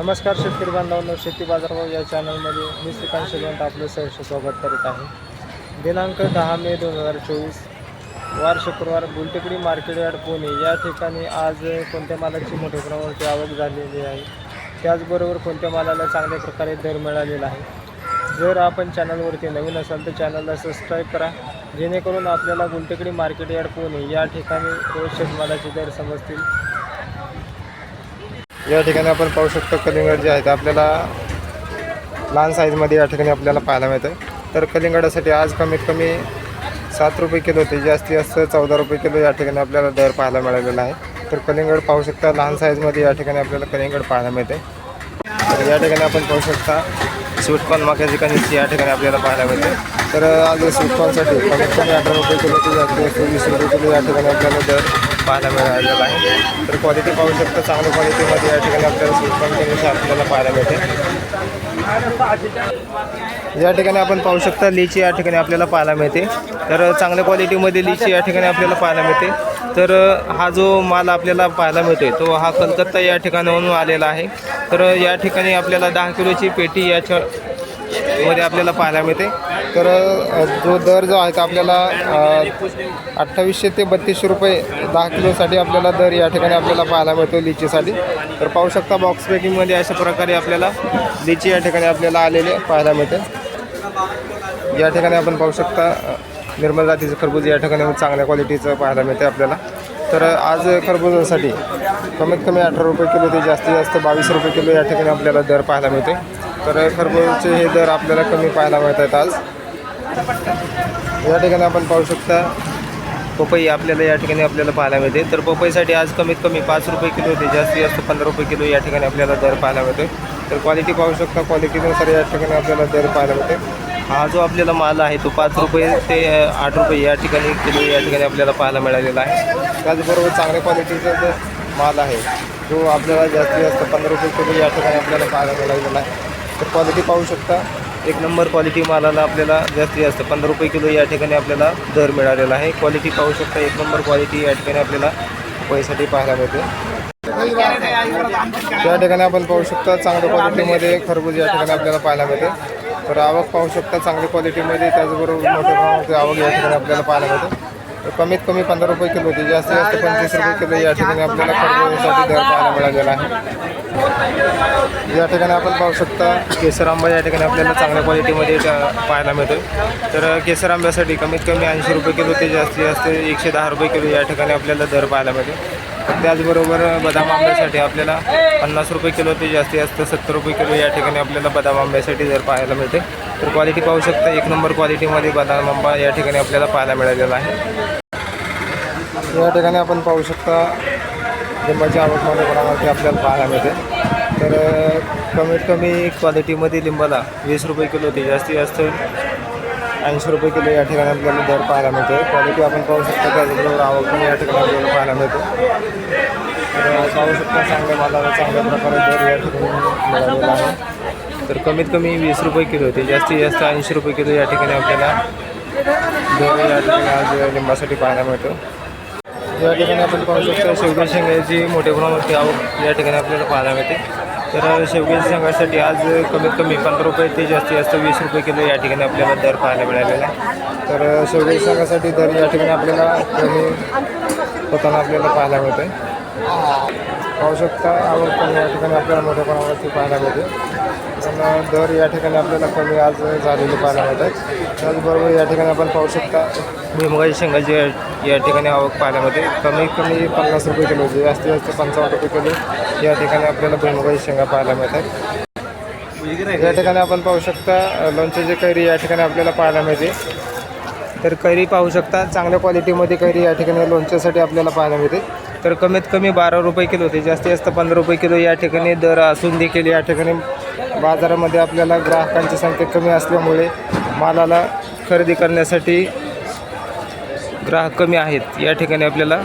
नमस्कार शेतकरी बांधवांनो शेती बाजारभाव या चॅनलमध्ये मी श्रीकांत शेगवंत आपलं सहर्ष स्वागत करीत आहे. दिनांक दहा मे दोन हजार चोवीस वार शुक्रवार गुलटेकडी मार्केट यार्ड पुणे. या ठिकाणी आज कोणत्या मालाची मोठ्या प्रमाणावरती आवक झालेली आहे? त्याचबरोबर कोणत्या मालाला चांगल्या प्रकारे दर मिळालेला आहे? जर आपण चॅनलवरती नवीन असाल तर चॅनलला सबस्क्राईब करा जेणेकरून आपल्याला गुलटेकडी मार्केट यार्ड पुणे या ठिकाणी रोज शेतमालाचे दर समजतील. या ठिकाणी आपण पाहू शकतो कलिंगड जे आहेत आपल्याला लहान साईजमध्ये या ठिकाणी आपल्याला पाहायला मिळतं तर कलिंगडासाठी आज कमीत कमी सात रुपये किलो ते जास्तीत जास्त चौदा रुपये किलो या ठिकाणी आपल्याला दर पाहायला मिळालेला आहे. तर कलिंगड पाहू शकता लहान साईजमध्ये या ठिकाणी आपल्याला कलिंगड पाहायला मिळते तर या ठिकाणी आपण पाहू शकता स्वीटकॉर्न मक्याची ठिकाणी या ठिकाणी आपल्याला पाहायला मिळते तर आज स्वीटकॉर्नसाठी कमीत कमी अठरा रुपये किलो ते जास्तीत जास्त वीस रुपये किलो या ठिकाणी आपल्याला दर पाहायला मिळालेला आहे. तर क्वालिटी पाहू शकता चांगल्या क्वालिटीमध्ये या ठिकाणी आपल्याला स्वीटकॉर्न कणीस आपल्याला पाहायला मिळते. या ठिकाणी आपण पाहू शकता लिची या ठिकाणी आपल्याला पाहायला मिळते. तर चांगल्या क्वालिटीमध्ये लिची या ठिकाणी आपल्याला पाहायला मिळते. तर हा जो माल आपल्याला पाहायला मिळतोय तो हा कलकत्ता या ठिकाणाहून आलेला आहे. तर या ठिकाणी आपल्याला दहा किलोची पेटी याच्या मध्ये आपल्याला पाहायला मिळते. तर जो दर जो आहे तो आपल्याला अठ्ठावीसशे ते बत्तीसशे रुपये दहा किलोसाठी आपल्याला दर या ठिकाणी आपल्याला पाहायला मिळतो लिचीसाठी. तर पाहू शकता बॉक्स पॅकिंगमध्ये अशा प्रकारे आपल्याला लिची या ठिकाणी आपल्याला आलेले पाहायला मिळते. या ठिकाणी आपण पाहू शकता निर्मल जातीचं खरबूज या ठिकाणी चांगल्या क्वालिटीचं पाहायला मिळते आपल्याला. तर आज खरबुजासाठी कमीत कमी अठरा रुपये किलो ते जास्तीत जास्त बावीस रुपये किलो या ठिकाणी आपल्याला दर पाहायला मिळते. तर खरबूजचे हे दर आपल्याला कमी पाहायला मिळत आहेत आज. या ठिकाणी आपण पाहू शकता पपई आपल्याला या ठिकाणी आपल्याला पाहायला मिळते. तर पपईसाठी आज कमीत कमी पाच रुपये किलो ते जास्तीत जास्त पंधरा रुपये किलो या ठिकाणी आपल्याला दर पाहायला मिळते तर क्वालिटी पाहू शकता क्वालिटीनुसार या ठिकाणी आपल्याला दर पाहायला मिळते हा जो आपल्याला माल आहे तो पाच रुपये ते आठ रुपये या ठिकाणी किलो या ठिकाणी आपल्याला पाहायला मिळालेला आहे. त्याचबरोबर चांगल्या क्वालिटीचा जो माल आहे तो आपल्याला जास्तीत जास्त पंधरा रुपये किलो या ठिकाणी आपल्याला पाहायला मिळालेला आहे. तर क्वालिटी पाहू शकता. एक नंबर क्वालिटी मालाला आपल्याला जास्तीत जास्त पंधरा रुपये किलो या ठिकाणी आपल्याला दर मिळालेला आहे. क्वालिटी पाहू शकता एक नंबर क्वालिटी या ठिकाणी आपल्याला पैसाठी पाहायला मिळते. या ठिकाणी आपण पाहू शकता चांगल्या क्वालिटीमध्ये खरबूज या ठिकाणी आपल्याला पाहायला मिळते. तर आवक पाहू शकता चांगल्या क्वालिटीमध्ये त्याचबरोबर मोठ्या प्रमाणात आवक या ठिकाणी आपल्याला पाहायला मिळते. तर कमीत कमी पंधरा रुपये किलो ते जास्तीत जास्त पंचवीस रुपये किलो या ठिकाणी आपल्याला खरबूजासाठी दर पाहायला मिळालेला आहे. या ठिकाणी आपण पाहू शकता केसर आंबा या ठिकाणी आपल्याला चांगल्या क्वालिटीमध्ये पाहायला मिळतो तर केसर आंब्यासाठी कमीत कमी ऐंशी रुपये किलो ते जास्तीत जास्त एकशे दहा रुपये किलो या ठिकाणी आपल्याला दर पाहायला मिळते त्याचबरोबर बदाम आंब्यासाठी आपल्याला पन्नास रुपये किलो ते जास्तीत जास्त सत्तर रुपये किलो या ठिकाणी आपल्याला बदाम आंब्यासाठी दर पाहायला मिळते तर क्वालिटी पाहू शकता एक नंबर क्वालिटीमध्ये बदाम आंबा या ठिकाणी आपल्याला पाहायला मिळालेला आहे. या ठिकाणी आपण पाहू शकता लिंबाची आवक मोठ्या आपल्याला पाहायला मिळते तर कमीत कमी क्वालिटीमध्ये लिंबाला वीस रुपये किलो ते जास्तीत जास्त ऐंशी रुपये किलो या ठिकाणी आपल्याला दर पाहायला मिळतो क्वालिटी आपण पाहू शकता त्याचबरोबर आवक पण या ठिकाणी आपल्याला पाहायला मिळतो तर पाहू शकता चांगल्या मालाला चांगल्या प्रकारे दर या ठिकाणी मिळालेला आहे. तर कमीत कमी वीस रुपये किलो ते जास्तीत जास्त ऐंशी रुपये किलो या ठिकाणी आपल्याला दर या ठिकाणी आज लिंबासाठी पाहायला मिळतो या ठिकाणी आपण पाहू शकतो शेवगी शेंगाची मोठ्या प्रमाणावरती आवक या ठिकाणी आपल्याला पाहायला मिळते. तर शेवग्या शेंगासाठी आज कमीत कमी पंधरा रुपये ते जास्तीत जास्त वीस रुपये किलो या ठिकाणी आपल्याला दर पाहायला मिळालेला आहे. तर शेवग्या शेंगासाठी दर या ठिकाणी आपल्याला कमी होताना आपल्याला पाहायला मिळतं पाहू शकता आवक पण या ठिकाणी आपल्याला मोठ्या प्रमाणावरती पाहायला मिळते. पण दर या ठिकाणी आपल्याला कमी आज झालेले पाहायला मिळतात त्याचबरोबर या ठिकाणी आपण पाहू शकता भुईमुगाची शेंगाची या- या ठिकाणी आवक पाहायला मिळते. कमी कमी पन्नास रुपये किलो जास्तीत जास्त पंचावन्न रुपये किलो या ठिकाणी आपल्याला भुईमुगाची शेंगा पाहायला मिळतात या ठिकाणी आपण पाहू शकता लोणच्याची कैरी या ठिकाणी आपल्याला पाहायला मिळते. तर कैरी पाहू शकता चांगल्या क्वालिटीमध्ये कैरी या ठिकाणी लोणच्यासाठी आपल्याला पाहायला मिळते. तर कमीत कमी बारा रुपये किलो ते जास्तीत जास्त पंधरा रुपये किलो या ठिकाणी दर असून देखील या ठिकाणी बाजारामध्ये आपल्याला ग्राहकांची संख्या कमी असल्यामुळे मालाला खरेदी करण्यासाठी ग्राहक कमी आहेत या ठिकाणी आपल्याला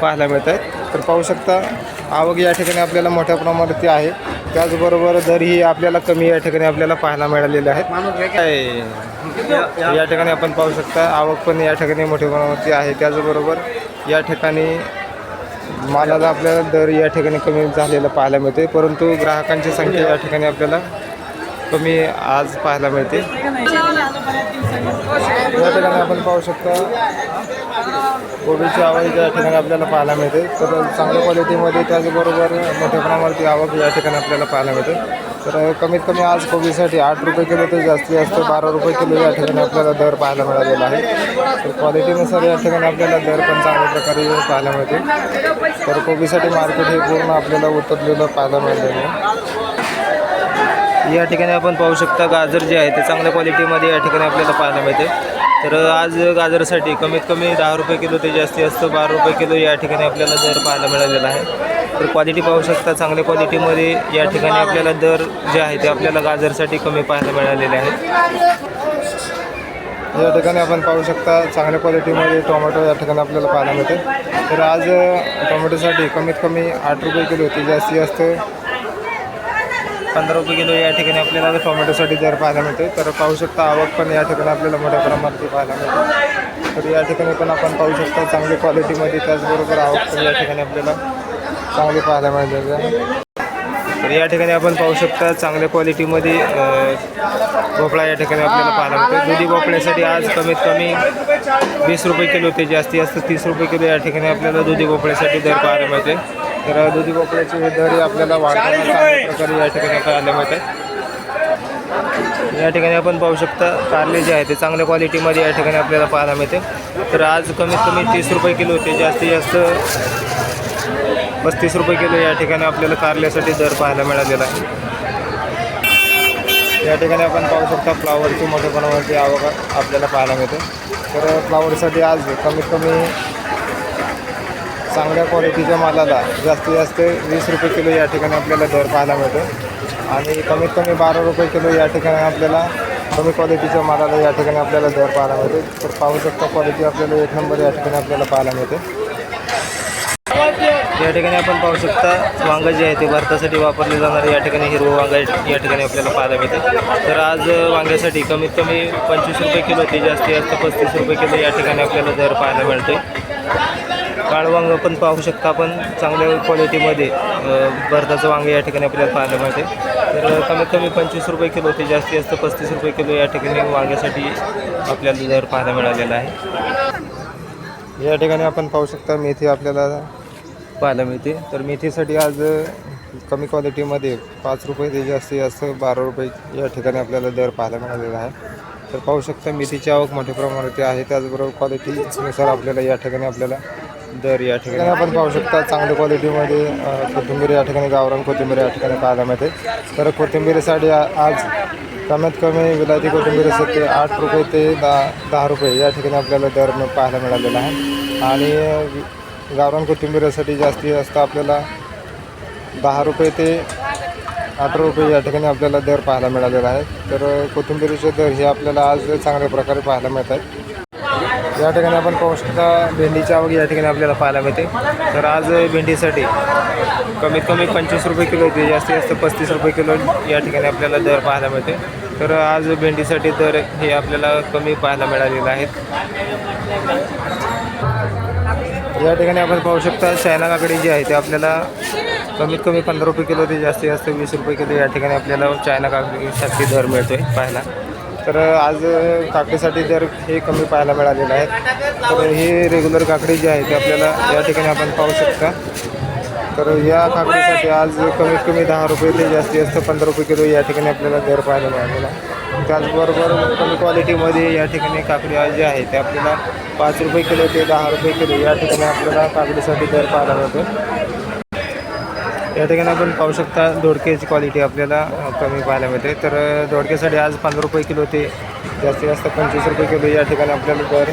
पाहायला मिळत आहेत तर पाहू शकता आवक या ठिकाणी आपल्याला मोठ्या प्रमाणावरती आहे. त्याचबरोबर दरही आपल्याला कमी या ठिकाणी आपल्याला पाहायला मिळालेले आहेत. या ठिकाणी आपण पाहू शकता आवक पण या ठिकाणी मोठ्या प्रमाणावरती आहे. त्याचबरोबर या ठिकाणी मालाला आपल्याला दर या ठिकाणी कमी झालेला पाहायला मिळते परंतु ग्राहकांची संख्या या ठिकाणी आपल्याला कमी आज पाहायला मिळते या ठिकाणी आपण पाहू शकता कोबीची आवक या ठिकाणी आपल्याला पाहायला मिळते तर चांगल्या क्वालिटीमध्ये त्याचबरोबर मोठ्या प्रमाणावरती आवक या ठिकाणी आपल्याला पाहायला मिळते. तर कमीत कमी आज कोबीसाठी आठ रुपये किलो ते जास्तीत जास्त बारा रुपये किलो या ठिकाणी आपल्याला दर पाहायला मिळालेला आहे. तर क्वालिटीनुसार या ठिकाणी आपल्याला दर पण चांगल्या प्रकारे पाहायला मिळते. तर कोबीसाठी मार्केट हे पूर्ण आपल्याला उतरलेलं पाहायला मिळालेलं आहे. या ठिकाणी आपण पाहू शकता गाजर जे आहे ते चांगल्या क्वालिटीमध्ये या ठिकाणी आपल्याला पाहायला मिळते. तर आज गाजरसाठी कमीत कमी दहा रुपये किलो ते जास्ती असतं बारा रुपये किलो या ठिकाणी आपल्याला दर पाहायला मिळालेला आहे. तर क्वालिटी पाहू शकता चांगल्या क्वालिटीमध्ये या ठिकाणी आपल्याला दर जे आहे ते आपल्याला गाजरसाठी कमी पाहायला मिळालेले आहे या ठिकाणी आपण पाहू शकता चांगल्या क्वालिटीमध्ये टोमॅटो या ठिकाणी आपल्याला पाहायला मिळते. तर आज टोमॅटोसाठी कमीत कमी आठ रुपये किलो ते जास्ती असतं. पंधरा रुपये किलो या ठिकाणी आपल्याला टोमॅटोसाठी दर पाहायला मिळते तर पाहू शकता आवक पण या ठिकाणी आपल्याला मोठ्या प्रमाणात पाहायला मिळते. तर या ठिकाणी पण आपण पाहू शकता चांगली क्वालिटीमध्ये त्याचबरोबर आवक पण या ठिकाणी आपल्याला चांगली पाहायला मिळते. तर या ठिकाणी आपण पाहू शकता चांगल्या क्वालिटीमध्ये भोपळा या ठिकाणी आपल्याला पाहायला मिळतो दुधी भोपळ्यासाठी आज कमीत कमी वीस रुपये किलो ते जास्तीत जास्त तीस रुपये किलो या ठिकाणी आपल्याला दुधी भोपळ्यासाठी दर पाहायला मिळते तर दुधी भोपळ्याचे हे दर आपल्याला वाढताना चांगल्या प्रकारे या ठिकाणी पाहायला मिळते या ठिकाणी आपण पाहू शकता कारले जे आहे ते चांगल्या क्वालिटीमध्ये या ठिकाणी आपल्याला पाहायला मिळते. तर आज कमीत कमी तीस रुपये किलो ते जास्तीत जास्त पस्तीस रुपये किलो या ठिकाणी आपल्याला कारल्यासाठी दर पाहायला मिळालेला आहे. या ठिकाणी आपण पाहू शकता फ्लावरची मोठ्या प्रमाणावरती आवक आपल्याला पाहायला मिळते. तर फ्लावरसाठी आज कमीत कमी चांगल्या क्वालिटीच्या मालाला जास्तीत जास्त वीस रुपये किलो या ठिकाणी आपल्याला दर पाहायला मिळतो. आणि कमीत कमी बारा रुपये किलो या ठिकाणी आपल्याला कमी क्वालिटीच्या मालाला या ठिकाणी आपल्याला दर पाहायला मिळतो. तर पाहू शकता क्वालिटी आपल्याला एक नंबर या ठिकाणी आपल्याला पाहायला मिळते. या ठिकाणी आपण पाहू शकता वांगं जे आहे ते भारतासाठी वापरले जाणारे या ठिकाणी हिरवं वांगं या ठिकाणी आपल्याला पाहायला मिळतं. तर आज वांग्यासाठी कमीत कमी पंचवीस रुपये किलो ते जास्तीत जास्त पस्तीस रुपये किलो या ठिकाणी आपल्याला दर पाहायला मिळते काळवांग पण पाहू शकता पण चांगल्या क्वालिटीमध्ये भरताचं वांग या ठिकाणी आपल्याला पाहायला मिळते. तर कमीत कमी पंचवीस रुपये किलो ते जास्तीत जास्त पस्तीस रुपये किलो या ठिकाणी वांग्यासाठी आपल्याला दर पाहायला मिळालेला आहे. या ठिकाणी आपण पाहू शकता मेथी आपल्याला पाहायला मिळते. तर मेथीसाठी आज कमी क्वालिटीमध्ये पाच रुपये ते जास्तीत जास्त बारा रुपये या ठिकाणी आपल्याला दर पाहायला मिळालेला आहे. तर पाहू शकता मेथीची आवक मोठ्या प्रमाणावरती आहे. त्याचबरोबर क्वालिटीनुसार आपल्याला या ठिकाणी आपल्याला दर या ठिकाणी. आपण पाहू शकता चांगल्या क्वालिटीमध्ये कोथिंबीर या ठिकाणी गावरान कोथिंबीर या ठिकाणी पाहायला मिळते. तर कोथिंबीरसाठी आज कमीत कमी विलायती कोथिंबीरीसाठी ते आठ रुपये ते दहा दहा रुपये या ठिकाणी आपल्याला दर पाहायला मिळालेला आहे. आणि गावरान कोथिंबीरीसाठी जास्तीत जास्त आपल्याला दहा रुपये ते अठरा रुपये या ठिकाणी आपल्याला दर पाहायला मिळालेला आहे. तर कोथिंबीरीचे दर हे आपल्याला आज चांगल्या प्रकारे पाहायला मिळत आहेत. या ठिकाणी आपण पाहू शकता भेंडीची आवक या ठिकाणी आपल्याला पाहायला मिळते. तर आज भेंडीसाठी कमीत कमी पंचवीस रुपये किलो ते जास्तीत जास्त पस्तीस रुपये किलो या ठिकाणी आपल्याला दर पाहायला मिळते. तर आज भेंडीसाठी दर हे आपल्याला कमी पाहायला मिळालेले आहेत. या ठिकाणी आपण पाहू शकता चायना काकडी जी आहे ते आपल्याला कमीत कमी पंधरा रुपये किलो ते जास्तीत जास्त वीस रुपये किलो या ठिकाणी आपल्याला चायना काकडीसाठी दर मिळतो आहे पाहायला. तर आज काकडीसाठी दर हे कमी पाहायला मिळालेलं आहे तर हे रेग्युलर काकडी जी आहे ते आपल्याला या ठिकाणी आपण पाहू शकता. तर या काकडीसाठी आज कमीत कमी दहा रुपये ते जास्तीत जास्त पंधरा रुपये किलो या ठिकाणी आपल्याला दर पाहायला मिळालेला त्याचबरोबर कमी क्वालिटीमध्ये या ठिकाणी काकडी जे आहे ते आपल्याला पाच रुपये किलो ते दहा रुपये किलो या ठिकाणी आपल्याला काकडीसाठी दर पाहायला मिळतो या ठिकाणी आपण पाहू शकता दोडक्याची क्वालिटी आपल्याला कमी पाहायला मिळते. तर दोडक्यासाठी आज पंधरा रुपये किलो ते जास्तीत जास्त पंचवीस रुपये किलो या ठिकाणी आपल्याला दर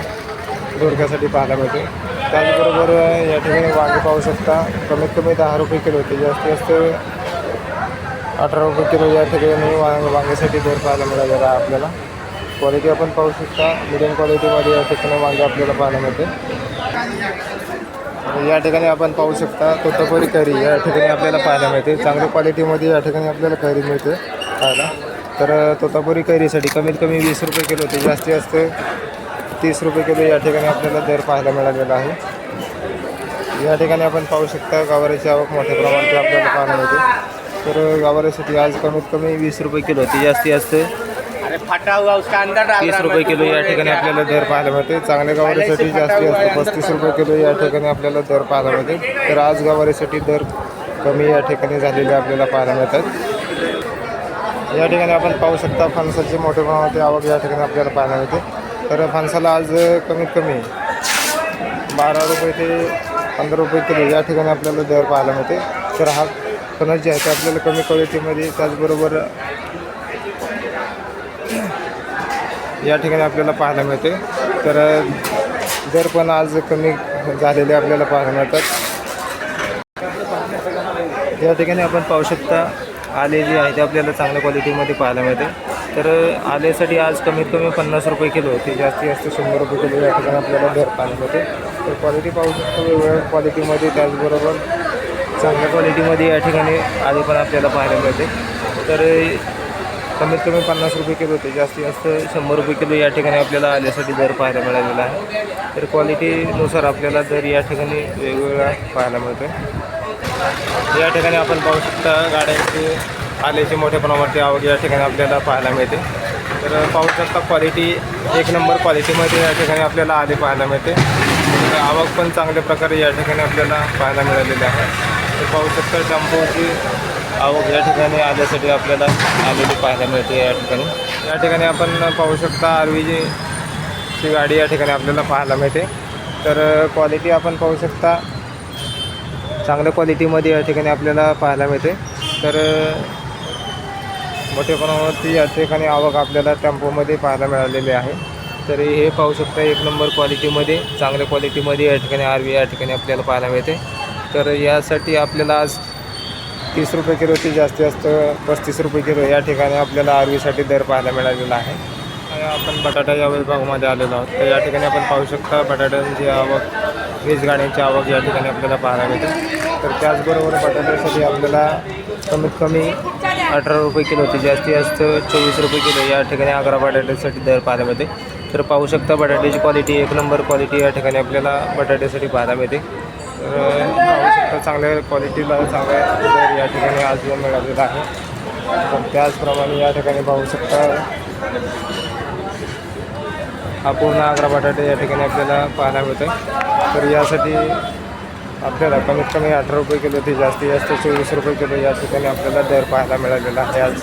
दोडक्यासाठी पाहायला मिळते. त्याचबरोबर या ठिकाणी वांगे पाहू शकता. कमीत कमी दहा रुपये किलो ते जास्तीत जास्त अठरा रुपये किलो या ठिकाणी वांग वांग्यासाठी दर पाहायला मिळालेला आपल्याला. क्वालिटी आपण पाहू शकता. मिडियम क्वालिटीमध्ये या ठिकाणी वांगे आपल्याला पाहायला मिळते. या ठिकाणी आपण पाहू शकता तोतापुरी कैरी या ठिकाणी आपल्याला पाहायला मिळते. चांगल्या क्वालिटीमध्ये या ठिकाणी आपल्याला कैरी मिळते पाहायला. तर तोतापुरी कैरीसाठी कमीत कमी वीस रुपये किलो ते जास्तीत जास्त तीस रुपये किलो या ठिकाणी आपल्याला दर पाहायला मिळालेला आहे. या ठिकाणी आपण पाहू शकता गावाऱ्याची आवक मोठ्या प्रमाणात आपल्याला पाहायला मिळते. तर गावाऱ्यासाठी आज कमीत कमी वीस रुपये किलो ती जास्तीत जास्त फटा हुआ उसका अंदर डाल तीस रुपये किलो या ठिकाणी? आपल्याला दर पाहायला मिळते. चांगल्या जास्तीत जास्त पस्तीस रुपये किलो या ठिकाणी आपल्याला दर पाहायला मिळते. तर आज गावाऱ्यासाठी दर कमी या ठिकाणी झालेले आपल्याला पाहायला मिळतात. या ठिकाणी आपण पाहू शकता फणसाची मोठ्या प्रमाणात आवक या ठिकाणी आपल्याला पाहायला मिळते. तर फणसाला आज कमीत कमी बारा रुपये ते पंधरा रुपये किलो या ठिकाणी आपल्याला दर पाहायला मिळते. तर हा फणस जे आहे ते आपल्याला कमी क्वालिटीमध्ये त्याचबरोबर या ठिकाणी आपल्याला पाहायला मिळते. तर दर पण आज कमी झालेले आपल्याला पाहायला मिळतात. या ठिकाणी आपण पाहू शकता आले जे आहे ते आपल्याला चांगल्या क्वालिटीमध्ये पाहायला मिळते. तर आल्यासाठी आज कमीत कमी पन्नास रुपये किलो ते जास्तीत जास्त शंभर रुपये किलो या ठिकाणी आपल्याला दर पाहायला मिळते. तर क्वालिटी पाहू शकतो वेगवेगळ्या क्वालिटीमध्ये त्याचबरोबर चांगल्या क्वालिटीमध्ये या ठिकाणी आले पण आपल्याला पाहायला मिळते. तर कमीत कमी पन्नास रुपये किलो होते. जास्तीत जास्त शंभर रुपये किलो या ठिकाणी आपल्याला आल्यासाठी दर पाहायला मिळालेला आहे. तर क्वालिटीनुसार आपल्याला दर या ठिकाणी वेगवेगळा पाहायला मिळतो या ठिकाणी आपण पाहू शकता गाड्यांची आल्याची मोठ्या प्रमाणावरती आवक या ठिकाणी आपल्याला पाहायला मिळते. तर पाहू शकता क्वालिटी एक नंबर क्वालिटीमध्ये या ठिकाणी आपल्याला आले पाहायला मिळते. तर आवक पण चांगल्या प्रकारे या ठिकाणी आपल्याला पाहायला मिळालेली आहे. तर पाहू शकता टॅम्पोची आवक या ठिकाणी आल्यासाठी आपल्याला आलेली पाहायला मिळते या ठिकाणी. या ठिकाणी आपण पाहू शकता आरवीजी ची गाडी या ठिकाणी आपल्याला पाहायला मिळते. तर क्वालिटी आपण पाहू शकता. चांगल्या क्वालिटीमध्ये या ठिकाणी आपल्याला पाहायला मिळते. तर मोठ्या प्रमाणावरती या ठिकाणी आवक आपल्याला टेम्पोमध्ये पाहायला मिळालेली आहे. तर हे पाहू शकता एक नंबर क्वालिटीमध्ये चांगल्या क्वालिटीमध्ये या ठिकाणी आर या ठिकाणी आपल्याला पाहायला मिळते. तर यासाठी आपल्याला आज तीस रुपये किलो ते जास्तीत जास्त पस्तीस रुपये किलो या ठिकाणी आपल्याला आरवीसाठी दर पाहायला मिळालेला आहे. आपण बटाटा या विभागामध्ये आलेलो आहोत. तर या ठिकाणी आपण पाहू शकता बटाट्यांची आवक वीज गाण्याची आवक या ठिकाणी आपल्याला पाहायला मिळते. तर त्याचबरोबर बटाट्यासाठी आपल्याला कमीत कमी अठरा रुपये किलो ते जास्तीत जास्त चोवीस रुपये किलो या ठिकाणी अकरा बटाट्यासाठी दर पाहायला मिळते. तर पाहू शकता बटाट्याची क्वालिटी एक नंबर क्वालिटी या ठिकाणी आपल्याला बटाट्यासाठी पाहायला मिळते. तर शकता चांगल्या क्वालिटीला चांगल्या दर या ठिकाणी आज मिळालेला आहे. तर त्याचप्रमाणे या ठिकाणी पाहू शकता हा पूर्ण आग्रा बटाटे या ठिकाणी आपल्याला पाहायला मिळतो तर यासाठी आपल्याला कमीत कमी अठरा रुपये किलो ते जास्तीत जास्त चोवीस रुपये किलो या ठिकाणी आपल्याला दर पाहायला मिळालेला आहे आज.